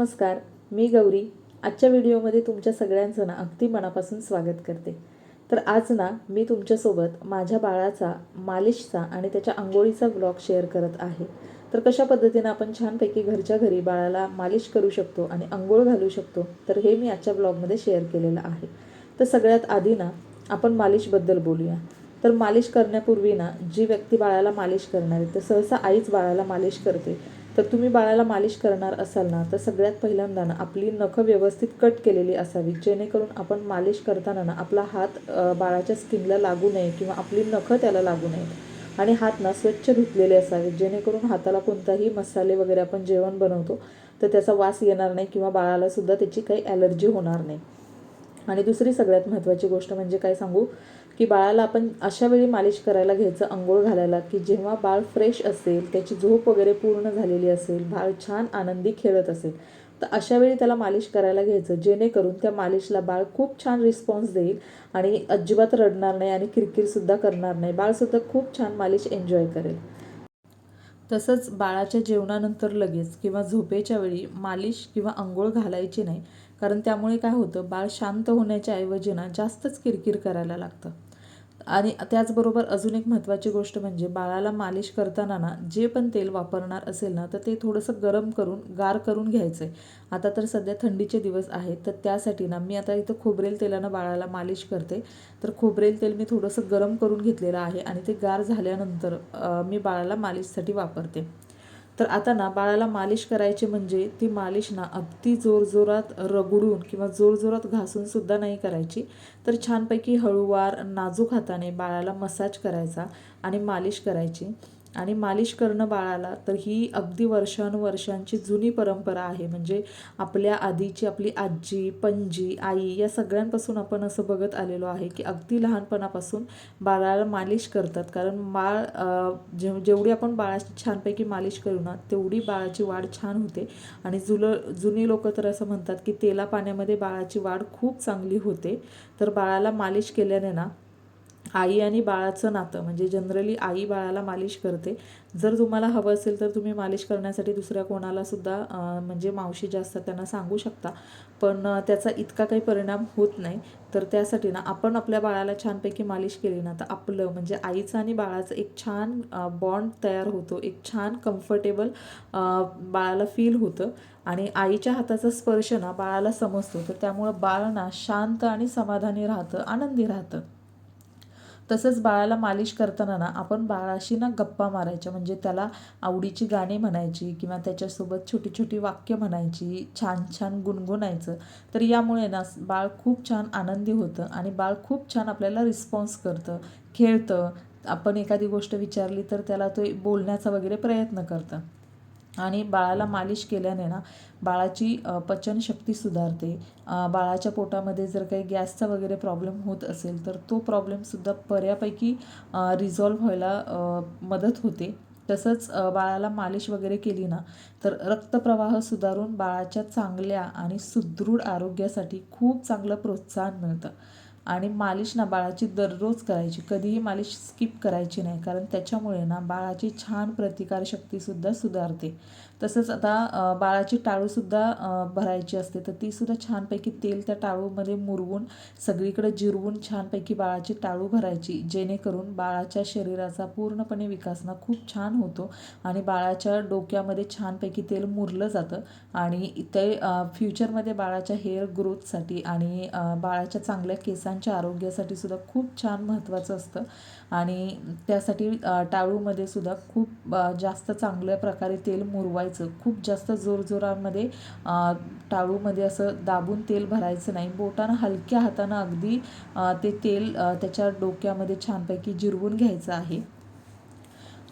नमस्कार. मी गौरी. आजच्या व्हिडिओमध्ये तुमच्या सगळ्यांचं ना अगदी मनापासून स्वागत करते. तर आज ना मी तुमच्यासोबत माझ्या बाळाचा मालिशचा आणि त्याच्या आंघोळीचा ब्लॉग शेअर करत आहे. तर कशा पद्धतीनं आपण छानपैकी घरच्या घरी बाळाला मालिश करू शकतो आणि आंघोळ घालू शकतो तर हे मी आजच्या ब्लॉगमध्ये शेअर केलेलं आहे. तर सगळ्यात आधी ना आपण मालिशबद्दल बोलूया. तर मालिश करण्यापूर्वी ना जी व्यक्ती बाळाला मालिश करणार आहे तर सहसा आईच बाळाला मालिश करते. तर तुम्ही बाळाला मालिश करणार असाल ना तर सगळ्यात पहिल्यांदा ना आपली नखं व्यवस्थित कट केलेली असावी. जेणेकरून आपण मालिश करताना ना आपला हात बाळाच्या स्किनला लागू नये किंवा आपली नखं त्याला लागू नयेत आणि हात ना स्वच्छ धुतलेले असावेत. जेणेकरून हाताला कोणताही मसाले वगैरे आपण जेवण बनवतो तर त्याचा वास येणार नाही किंवा बाळाला सुद्धा त्याची काही ॲलर्जी होणार नाही. आणि दुसरी सगळ्यात महत्त्वाची गोष्ट म्हणजे काय सांगू? की बाळाला आपण अशा वेळी मालिश करायला घ्यायचं अंघोळ घालायला की जेव्हा बाळ फ्रेश असेल त्याची झोप वगैरे पूर्ण झालेली असेल बाळ छान आनंदी खेळत असेल तर अशा वेळी त्याला मालिश करायला घ्यायचं जेणेकरून त्या मालिशला बाळ खूप छान रिस्पॉन्स देईल आणि अजिबात रडणार नाही आणि किरकिरसुद्धा करणार नाही. बाळसुद्धा खूप छान मालिश एन्जॉय करेल. तसंच बाळाच्या जेवणानंतर लगेच किंवा झोपेच्या वेळी मालिश किंवा आंघोळ घालायची नाही कारण त्यामुळे काय होतं बाळ शांत होण्याच्या ऐवजी ना जास्तच किरकिर करायला लागतं. आणि त्याचबरोबर अजून एक महत्त्वाची गोष्ट म्हणजे बाळाला मालिश करताना ना जे पण तेल वापरणार असेल ना तर ते थोडंसं गरम करून गार करून घ्यायचं आहे आता तर सध्या थंडीचे दिवस आहेत तर त्यासाठी ना मी आता इथं खोबरेल तेलानं बाळाला मालिश करते. तर खोबरेल तेल मी थोडंसं गरम करून घेतलेलं आहे आणि ते गार झाल्यानंतर मी बाळाला मालिशसाठी वापरते. तर आता ना बाळाला मालिश करायची म्हणजे ती मालिश ना अगदी जोरजोरात रगडून किंवा जोरजोरात घासून सुद्धा नाही करायची. तर छानपैकी हळूवार नाजूक हाताने बाळाला मसाज करायचा आणि मालिश करायची. आणि मालिश करणं बाळाला तर ही अगदी वर्षानुवर्षांची जुनी परंपरा आहे. म्हणजे आपल्या आधीची आपली आजी पणजी आई या सगळ्यांपासून आपण असं बघत आलेलो आहे की अगदी लहानपणापासून बाळाला मालिश करतात. कारण बाळ जेव जेवढी आपण बाळाची छानपैकी मालिश करू ना तेवढी बाळाची वाढ छान होते. आणि जुलं जुनी लोक तर असं म्हणतात की तेला पाण्यामध्ये बाळाची वाढ खूप चांगली होते. तर बाळाला मालिश केल्याने ना आई आणि बाळाचं नातं म्हणजे जनरली आई बाळाला मालिश करते. जर तुम्हाला हवं असेल तर तुम्ही मालिश करण्यासाठी दुसऱ्या कोणालासुद्धा म्हणजे मावशी ज्या असतात त्यांना सांगू शकता. पण त्याचा इतका काही परिणाम होत नाही. तर त्यासाठी ना आपण आपल्या बाळाला छानपैकी मालिश केली ना तर आपलं म्हणजे आईचं आणि बाळाचं एक छान बॉन्ड तयार होतो. एक छान कम्फर्टेबल बाळाला फील होतं. आणि आईच्या हाताचा स्पर्श ना बाळाला समजतो. तर त्यामुळं बाळ ना शांत आणि समाधानी राहतं आनंदी राहतं. तसंच बाळाला मालिश करताना ना आपण बाळाशी ना गप्पा मारायच्या. म्हणजे त्याला आवडीची गाणी म्हणायची किंवा त्याच्यासोबत छोटी छोटी वाक्य म्हणायची छान छान गुणगुणायचं. तर यामुळे ना बाळ खूप छान आनंदी होतं आणि बाळ खूप छान आपल्याला रिस्पॉन्स करतं खेळतं. आपण एखादी गोष्ट विचारली तर त्याला तो बोलण्याचा वगैरे प्रयत्न करतं. आणि बाळाला मालिश केल्याने ना बाळाची पचनशक्ती सुधारते. बाळाच्या पोटामध्ये जर काही गॅसचा वगैरे प्रॉब्लेम होत असेल तर तो प्रॉब्लेमसुद्धा बऱ्यापैकी रिझॉल्व्ह व्हायला मदत होते. तसंच बाळाला मालिश वगैरे केली ना तर रक्तप्रवाह सुधारून बाळाच्या चांगल्या आणि सुदृढ आरोग्यासाठी खूप चांगलं प्रोत्साहन मिळतं. आणि मालिश ना बाळाची दररोज करायची. कधीही मालिश स्किप करायची नाही. कारण त्याच्यामुळे ना बाळाची छान प्रतिकारशक्तीसुद्धा सुधारते. तसंच आता बाळाची टाळूसुद्धा भरायची असते. तर तीसुद्धा छानपैकी तेल त्या टाळूमध्ये मुरवून सगळीकडे जिरवून छानपैकी बाळाची टाळू भरायची. जेणेकरून बाळाच्या शरीराचा पूर्णपणे विकास ना खूप छान होतो आणि बाळाच्या डोक्यामध्ये छानपैकी तेल मुरलं जातं आणि ते फ्युचरमध्ये बाळाच्या हेअर ग्रोथसाठी आणि बाळाच्या चांगल्या केसांच्या आरोग्यासाठी सुद्धा खूप छान महत्त्वाचं असतं. आणि त्यासाठी टाळूमध्ये सुद्धा खूप जास्त चांगल्या प्रकारे तेल मुरवायचं खूप जास्त जोरजोरामध्ये टाळूमध्ये असं दाबून तेल भरायचं नाही. बोटानं हलक्या हातानं अगदी ते तेल त्याच्या डोक्यामध्ये छानपैकी जिरवून घ्यायचं आहे.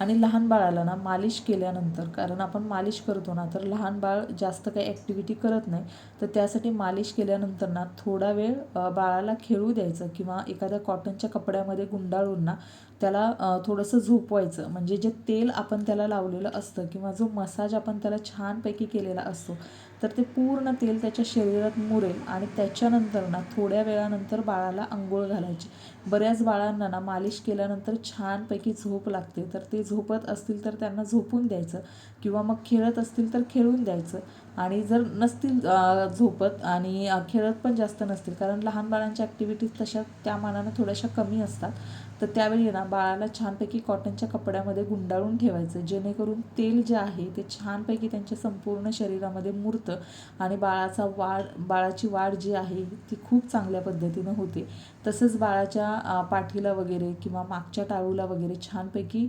आणि लहान बाळाला ना मालिश केल्यानंतर कारण आपण मालिश करतो ना तर लहान बाळ जास्त काही ॲक्टिव्हिटी करत नाही. तर त्यासाठी मालिश केल्यानंतर ना थोडा वेळ बाळाला खेळू द्यायचं किंवा एखाद्या कॉटनच्या कपड्यामध्ये गुंडाळून ना त्याला थोडंसं झोपवायचं. म्हणजे जे तेल आपण त्याला लावलेलं असतं किंवा जो मसाज आपण त्याला छानपैकी केलेला असतो तर ते पूर्ण तेल त्याच्या शरीरात मुरेल आणि त्याच्यानंतर ना थोड्या वेळानंतर बाळाला आंघोळ घालायची. बऱ्याच बाळांना ना मालिश केल्यानंतर छानपैकी झोप लागते. तर ते झोपत असतील तर त्यांना झोपून द्यायचं किंवा मग खेळत असतील तर खेळून द्यायचं. आणि जर नसतील झोपत आणि खेळत पण जास्त नसतील कारण लहान बाळांच्या ॲक्टिव्हिटीज तशा त्या मानानं थोड्याशा कमी असतात. तर त्यावेळी ना बाळाला छानपैकी कॉटनच्या कपड्यामध्ये गुंडाळून ठेवायचं. जेणेकरून तेल जे आहे ते छानपैकी त्यांच्या संपूर्ण शरीरामध्ये मुरतं आणि बाळाचा वाढ बाळाची वाढ जी आहे ती खूप चांगल्या पद्धतीनं होते. तसंच बाळाच्या पाठीला वगैरे किंवा मागच्या टाळूला वगैरे छानपैकी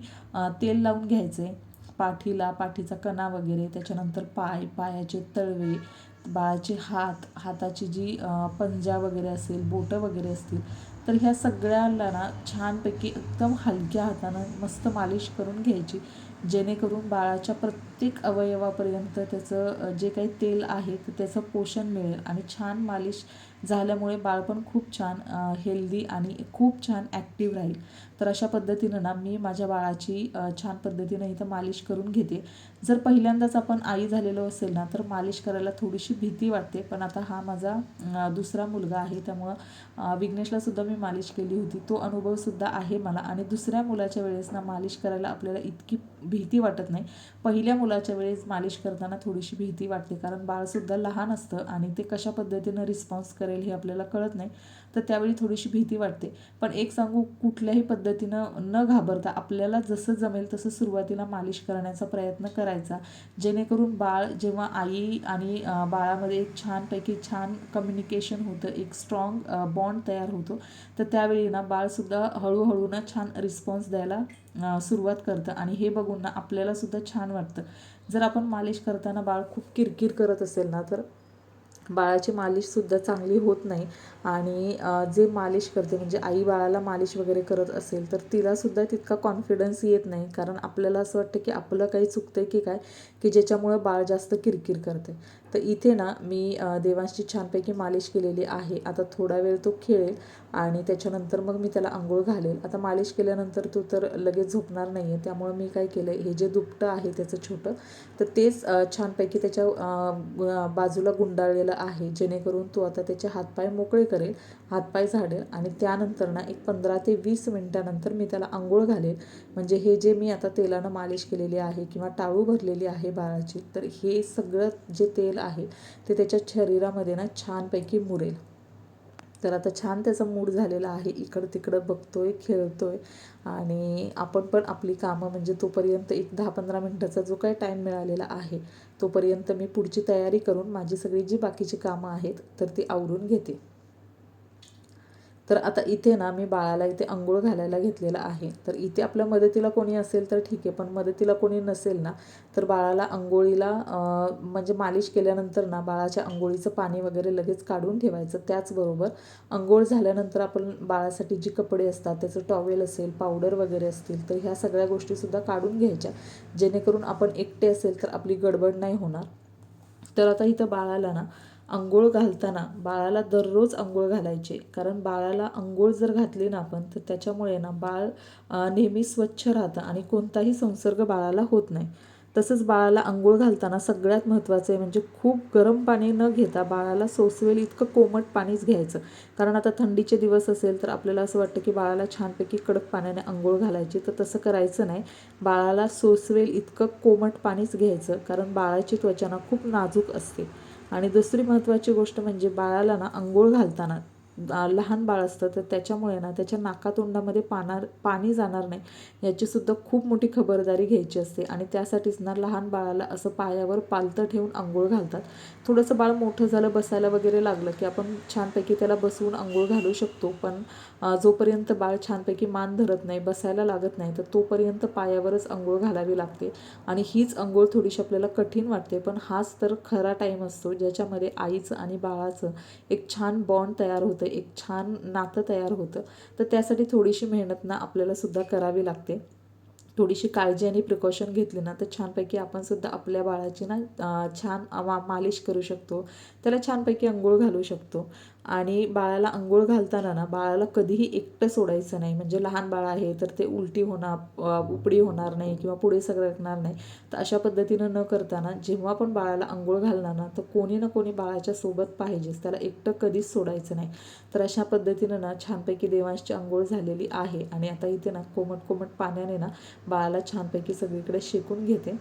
तेल लावून घ्यायचे. पाठीला पाठीचा कणा वगैरे त्याच्यानंतर पाय पायाचे तळवे बाळाचे हात हाताची जी पंजा वगैरे असेल बोटं वगैरे असतील तर ह्या सगळ्याला ना छानपैकी एकदम हलक्या हातानं मस्त मालिश करून घ्यायची. जेणेकरून बाळाच्या प्रत्येक अवयवापर्यंत त्याचं जे काही तेल आहे तर त्याचं पोषण मिळेल आणि छान मालिश झाल्यामुळे बाळ पण खूप छान हेल्दी आणि खूप छान ॲक्टिव्ह राहील. तर अशा पद्धतीनं ना मी माझ्या बाळाची छान पद्धतीनं इथं मालिश करून घेते. जर पहिल्यांदाच आपण आई झालेलो असेल ना तर मालिश करायला थोडीशी भीती वाटते. पण आता हा माझा दुसरा मुलगा आहे. त्यामुळं विघ्नेशलासुद्धा विघ्नेशला सुद्धा मी मालिश केली होती. तो अनुभवसुद्धा आहे मला. आणि दुसऱ्या मुलाच्या वेळेस ना मालिश करायला आपल्याला इतकी भीती वाटत नाही. पहिल्या मुलाच्या वेळेस मालिश करताना थोडीशी भीती वाटते कारण बाळसुद्धा लहान असतं आणि ते कशा पद्धतीनं रिस्पॉन्स करेल हे आपल्याला कळत नाही. तर त्यावेळी थोडीशी भीती वाटते. पण एक सांगू कुठल्याही पद्धतीनं न घाबरता आपल्याला जसं जमेल तसं सुरुवातीला मालिश करण्याचा प्रयत्न करायचा. जेणेकरून बाळ जेव्हा आई आणि बाळामध्ये एक छानपैकी छान कम्युनिकेशन होतं एक स्ट्रॉंग बॉन्ड तयार होतो तर त्यावेळी ना बाळसुद्धा हळूहळू ना छान रिस्पॉन्स द्यायला सुरुवात करतं. आणि हे बघून ना आपल्याला सुद्धा छान वाटतं. जर आपण मालिश करताना बाळ खूप किरकिर करत असेल ना तर बाळाची मालिशसुद्धा चांगली होत नाही. आणि जे मालिश करते म्हणजे आई बाळाला मालिश वगैरे करत असेल तर तिलासुद्धा तितका कॉन्फिडन्स येत नाही. कारण आपल्याला असं वाटतं की आपलं काही चुकतंय की काय की ज्याच्यामुळं बाळ जास्त किरकिर करते तर इथे ना मी देवांशी छानपैकी मालिश केलेली आहे. आता थोडा वेळ तो खेळेल आणि त्याच्यानंतर मग मी त्याला आंघोळ घालेल. आता मालिश केल्यानंतर तो तर लगेच झोपणार नाही आहे त्यामुळं मी काय केलं हे जे दुपटं आहे त्याचं छोटं तर तेच छानपैकी त्याच्या बाजूला गुंडाळलेलं आहे. जेणेकरून तो आता त्याचे हातपाय मोकळे करेल हातपाय झाडेल आणि त्यानंतर ना एक पंधरा ते वीस मिनटानंतर मी त्याला आंघोळ घालेल. म्हणजे हे जे मी आता तेलानं मालिश केलेली आहे किंवा टाळू भरलेली आहे बाळाची तर हे सगळं जे तेल आहे ते त्याच्या शरीरामध्ये ना छानपैकी मुरेल. तर आता छान त्याचा मूड झालेला आहे. इकडं तिकडं बघतोय खेळतोय आणि आपण पण आपली कामं म्हणजे तोपर्यंत एक दहा पंधरा मिनटाचा जो काही टाईम मिळालेला आहे तोपर्यंत मी पुढची तयारी करून माझी सगळी जी बाकीची कामं आहेत तर ती आवरून घेते. तर आता इथे ना मी बाळाला इथे आंघोळ घालायला घेतलेलं आहे. तर इथे आपल्या मदतीला कोणी असेल तर ठीक आहे पण मदतीला कोणी नसेल ना तर बाळाला आंघोळीला म्हणजे मालिश केल्यानंतर ना बाळाच्या आंघोळीचं पाणी वगैरे लगेच काढून ठेवायचं त्याचबरोबर अंघोळ झाल्यानंतर आपण बाळासाठी जी कपडे असतात त्याचं टॉवेल असेल पावडर वगैरे असतील तर ह्या सगळ्या गोष्टीसुद्धा काढून घ्यायच्या. जेणेकरून आपण एकटे असेल तर आपली गडबड नाही होणार. तर आता इथं बाळाला ना आंघोळ घालताना बाळाला दररोज आंघोळ घालायचे. कारण बाळाला आंघोळ जर घातली ना आपण तर त्याच्यामुळे ना बाळ नेहमी स्वच्छ राहतं आणि कोणताही संसर्ग बाळाला होत नाही. तसंच बाळाला आंघोळ घालताना सगळ्यात महत्त्वाचं आहे म्हणजे खूप गरम पाणी न घेता बाळाला सोसवेल इतकं कोमट पाणीच घ्यायचं. कारण आता थंडीचे दिवस असेल तर आपल्याला असं वाटतं की बाळाला छानपैकी कडक पाण्याने आंघोळ घालायची तर तसं करायचं नाही. बाळाला सोसवेल इतकं कोमट पाणीच घ्यायचं कारण बाळाची त्वचा ना खूप नाजूक असते. आणि दुसरी महत्त्वाची गोष्ट म्हणजे बाळाला ना आंघोळ घालताना लहान बाळ असतं तर त्याच्यामुळे ना त्याच्या नाकातोंडामध्ये पाणार पाणी जाणार नाही. याचीसुद्धा खूप मोठी खबरदारी घ्यायची असते. आणि त्यासाठीच ना लहान बाळाला असं पायावर पालतं ठेवून आंघोळ घालतात. थोडंसं बाळ मोठं झालं बसायला वगैरे लागलं की आपण छानपैकी त्याला बसवून आंघोळ घालू शकतो. पण जोपर्यंत बाळ छानपैकी मान धरत नाही बसायला लागत नाही तर तोपर्यंत पायावरच आंघोळ घालावी लागते. आणि हीच आंघोळ थोडीशी आपल्याला कठीण वाटते. पण हाच तर खरा टाईम असतो ज्याच्यामध्ये आईचं आणि बाळाचं एक छान बॉन्ड तयार होतं. एक छान नातं तयार होतं. तर त्यासाठी थोडीशी मेहनत ना आपल्याला सुद्धा करावी लागते. थोडीशी काळजी आणि प्रिकॉशन घेतली ना तर छानपैकी आपण सुद्धा आपल्या बाळाची ना छान मा मालिश करू शकतो. त्याला छानपैकी अंघोळ घालू शकतो. आणि बाळाला आंघोळ घालताना ना बाळाला कधीही एकटं सोडायचं नाही. म्हणजे लहान बाळ आहे तर ते उलटी होणार उपडी होणार नाही किंवा पुढे सरकणार नाही. तर अशा पद्धतीनं न करताना जेव्हा पण बाळाला आंघोळ घालणार ना तर कोणी ना कोणी बाळाच्या सोबत पाहिजेच. त्याला एकटं कधीच सोडायचं नाही. तर अशा पद्धतीनं ना छानपैकी देवांशची अंघोळ झालेली आहे. आणि आता इथे ना कोमट कोमट पाण्याने ना बाळाला छानपैकी सगळीकडे शेकून घेते.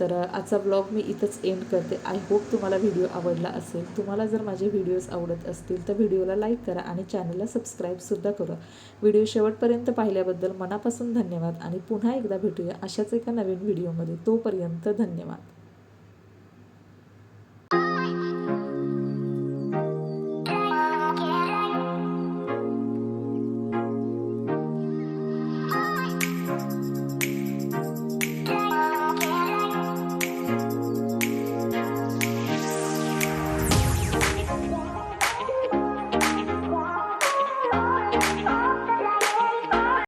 तर आजचा ब्लॉग मी इथंच एंड करते. आय होप तुम्हाला व्हिडिओ आवडला असेल. तुम्हाला जर माझे व्हिडिओज आवडत असतील तर व्हिडिओला लाईक करा आणि चॅनलला सबस्क्राईबसुद्धा करा. व्हिडिओ शेवटपर्यंत पाहिल्याबद्दल मनापासून धन्यवाद आणि पुन्हा एकदा भेटूया अशाच एका नवीन व्हिडिओमध्ये तोपर्यंत धन्यवाद.